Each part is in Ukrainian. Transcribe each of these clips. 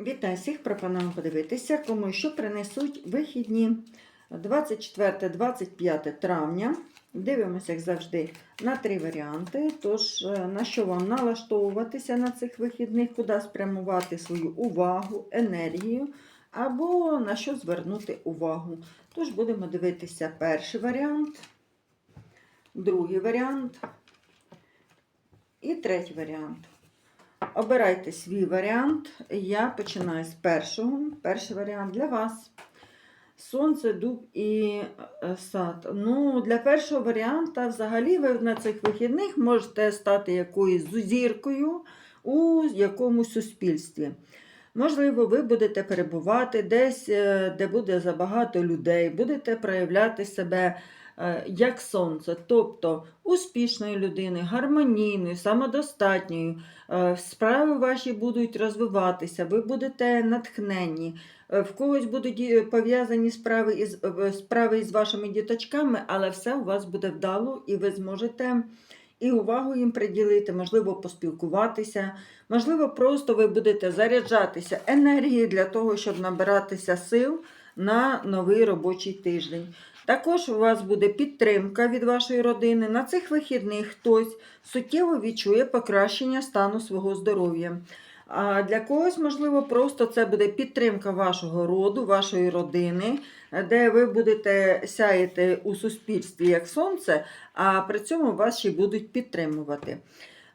Вітаю всіх! Пропоную подивитися, кому що принесуть вихідні 24-25 травня. Дивимося, як завжди, на три варіанти. Тож, е, на що вам налаштовуватися на цих вихідних, куди спрямувати свою увагу, енергію, або на що звернути увагу. Тож будемо дивитися перший варіант, другий варіант і третій варіант. Обирайте свій варіант. Я починаю з першого. Перший варіант для вас. Сонце, дуб і е, сад. Ну, Для першого варіанта, взагалі, ви на цих вихідних можете стати якоюсь зіркою у якомусь суспільстві. Можливо, ви будете перебувати десь, е, де буде забагато людей, будете проявляти себе як сонце, тобто успішною людиною, гармонійною, самодостатньою. Е, Справи ваші будуть розвиватися, ви будете натхненні. Е, В когось будуть е, пов'язані справи із, е, справи із вашими діточками, але все у вас буде вдало, і ви зможете і увагу їм приділити, можливо, поспілкуватися, можливо, просто ви будете заряджатися енергією для того, щоб набиратися сил на новий робочий тиждень. Також у вас буде підтримка від вашої родини. На цих вихідних хтось суттєво відчує покращення стану свого здоров'я. А для когось, можливо, просто це буде підтримка вашого роду, вашої родини, де ви будете сяяти у суспільстві як сонце, а при цьому вас ще будуть підтримувати.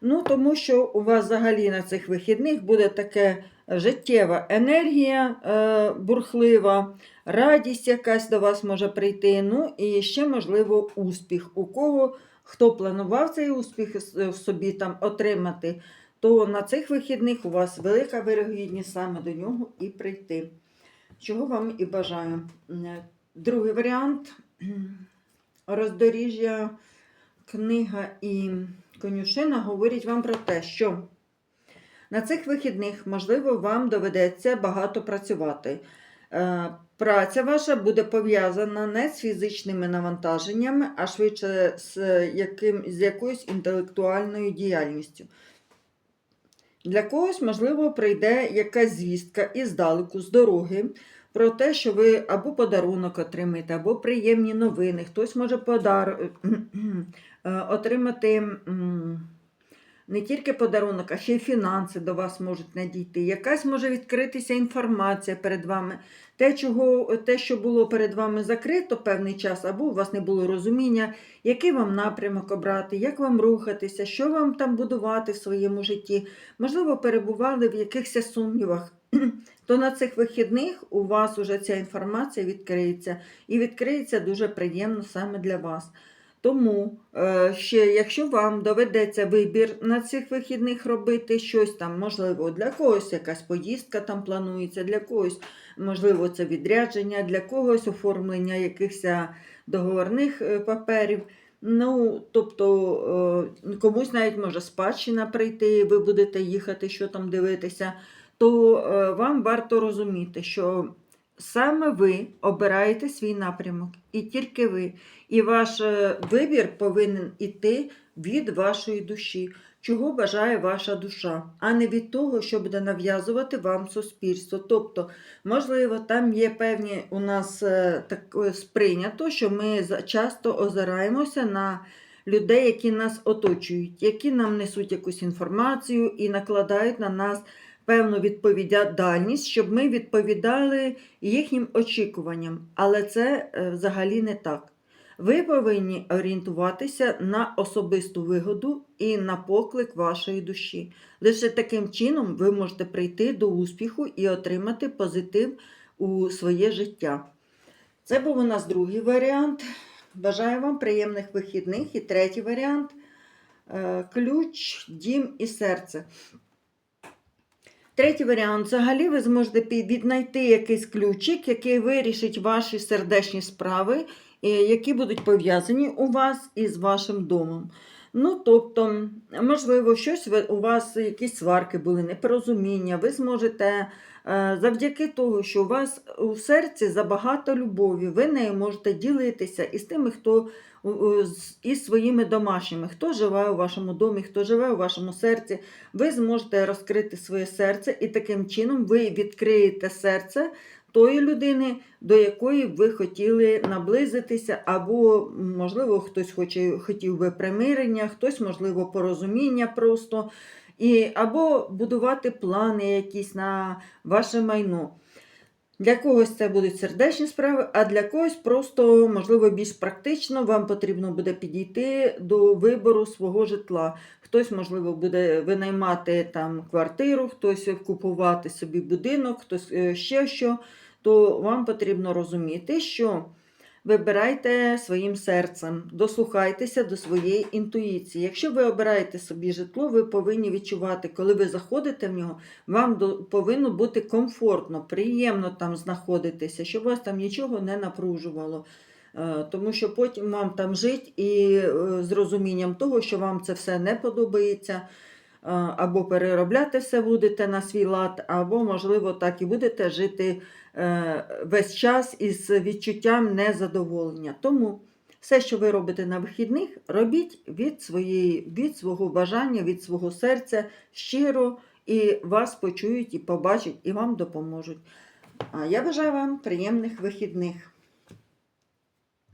Ну, тому що у вас взагалі на цих вихідних буде таке життєва енергія е, бурхлива, радість якась до вас може прийти. Ну і ще, можливо, успіх. У кого хто планував цей успіх собі там отримати, то на цих вихідних у вас велика вирогідність саме до нього і прийти. Чого вам і бажаю. Е, Другий варіант роздоріжжя, книга і конюшина говорять вам про те, що на цих вихідних, можливо, вам доведеться багато працювати. Е, Праця ваша буде пов'язана не з фізичними навантаженнями, а швидше з, яким, з якоюсь інтелектуальною діяльністю. Для когось, можливо, прийде якась звістка іздалеку, з дороги, про те, що ви або подарунок отримаєте, або приємні новини. Хтось може подар... е, отримати не тільки подарунок, а ще й фінанси до вас можуть надійти. Якась може відкритися інформація перед вами. Те, чого, те, що було перед вами закрито певний час, або у вас не було розуміння, який вам напрямок обрати, як вам рухатися, що вам там будувати в своєму житті. Можливо, перебували в якихось сумнівах. То на цих вихідних у вас уже ця інформація відкриється і відкриється дуже приємно саме для вас. Тому, е, ще, якщо вам доведеться вибір на цих вихідних робити щось там, можливо, для когось якась поїздка там планується, для когось, можливо, це відрядження, для когось оформлення якихось договорних е, паперів. Ну, тобто е, комусь навіть може спадщина прийти, ви будете їхати, що там дивитися, то е, вам варто розуміти, що саме ви обираєте свій напрямок, і тільки ви. І ваш е, вибір повинен іти від вашої душі, чого бажає ваша душа, а не від того, що буде нав'язувати вам суспільство. Тобто, можливо, там є певні у нас е, так сприйнято, що ми часто озираємося на людей, які нас оточують, які нам несуть якусь інформацію і накладають на нас певну відповідальність, щоб ми відповідали їхнім очікуванням. Але це е, взагалі не так. Ви повинні орієнтуватися на особисту вигоду і на поклик вашої душі. Лише таким чином ви можете прийти до успіху і отримати позитив у своє життя. Це був у нас другий варіант. Бажаю вам приємних вихідних. І третій варіант е, ключ, дім і серце. Третій варіант. Взагалі ви зможете віднайти якийсь ключик, який вирішить ваші сердечні справи, які будуть пов'язані у вас із вашим домом. Ну, тобто, можливо, щось у вас якісь сварки були, непорозуміння, ви зможете Завдяки того, що у вас у серці забагато любові, ви нею можете ділитися із тими, хто із своїми домашніми, хто живе у вашому домі, хто живе у вашому серці, ви зможете розкрити своє серце, і таким чином ви відкриєте серце тої людини, до якої ви хотіли наблизитися, або, можливо, хтось хоче, хотів би примирення, хтось, можливо, порозуміння просто, і, або будувати плани якісь на ваше майно. Для когось це будуть сердечні справи, а для когось просто, можливо, більш практично вам потрібно буде підійти до вибору свого житла. Хтось, можливо, буде винаймати там квартиру, хтось купувати собі будинок, хтось е, ще що. То вам потрібно розуміти, що вибирайте своїм серцем, дослухайтеся до своєї інтуїції. Якщо ви обираєте собі житло, ви повинні відчувати, коли ви заходите в нього, вам до, повинно бути комфортно, приємно там знаходитися, щоб вас там нічого не напружувало. Е, Тому що потім вам там жить і е, з розумінням того, що вам це все не подобається, або переробляти все будете на свій лад, або, можливо, так і будете жити е, весь час із відчуттям незадоволення. Тому все, що ви робите на вихідних, робіть від, своєї, від свого бажання, від свого серця щиро, і вас почують, і побачать, і вам допоможуть. А я бажаю вам приємних вихідних.